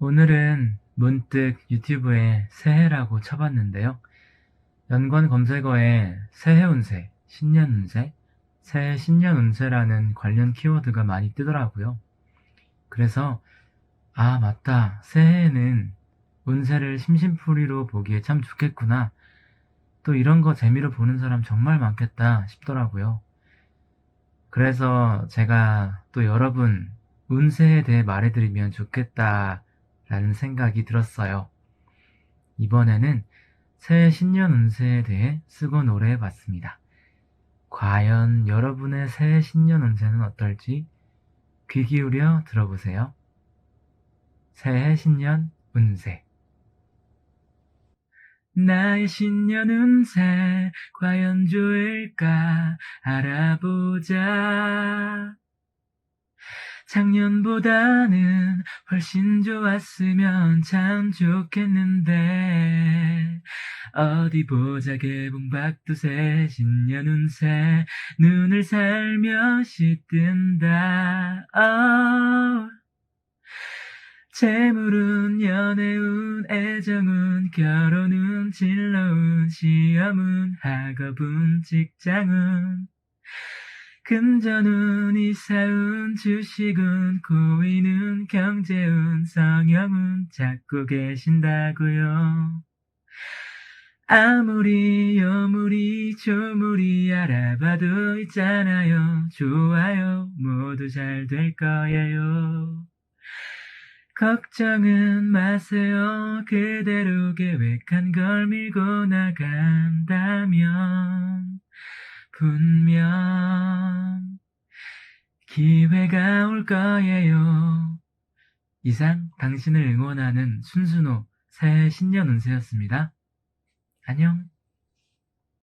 오늘은 문득 유튜브에 새해라고 쳐봤는데요. 연관 검색어에 새해 운세, 신년 운세, 새해 신년 운세라는 관련 키워드가 많이 뜨더라고요. 그래서, 아, 맞다. 새해에는 운세를 심심풀이로 보기에 참 좋겠구나. 또 이런 거 재미로 보는 사람 정말 많겠다 싶더라고요. 그래서 제가 또 여러분 운세에 대해 말해드리면 좋겠다 라는 생각이 들었어요. 이번에는 새해 신년 운세에 대해 쓰고 노래해 봤습니다. 과연 여러분의 새해 신년 운세는 어떨지 귀 기울여 들어보세요. 새해 신년 운세 나의 신년 운세 과연 좋을까 알아보자. 작년보다는 훨씬 좋았으면 참 좋겠는데 어디 보자 개봉 박두새 신년 운세 눈을 살며시 뜬다 어. 재물운 연애운 애정운 결혼운 진로운 시험운 학업운 직장운 금전운 이사운 주식운 고인운 경제운 성형운 찾고 계신다고요. 아무리 요물이 조물이 알아봐도 있잖아요. 좋아요 모두 잘 될 거예요. 걱정은 마세요. 그대로 계획한 걸 밀고 나간다면 분명 기회가 올 거예요. 이상 당신을 응원하는 순순호 새해 신년 운세였습니다. 안녕.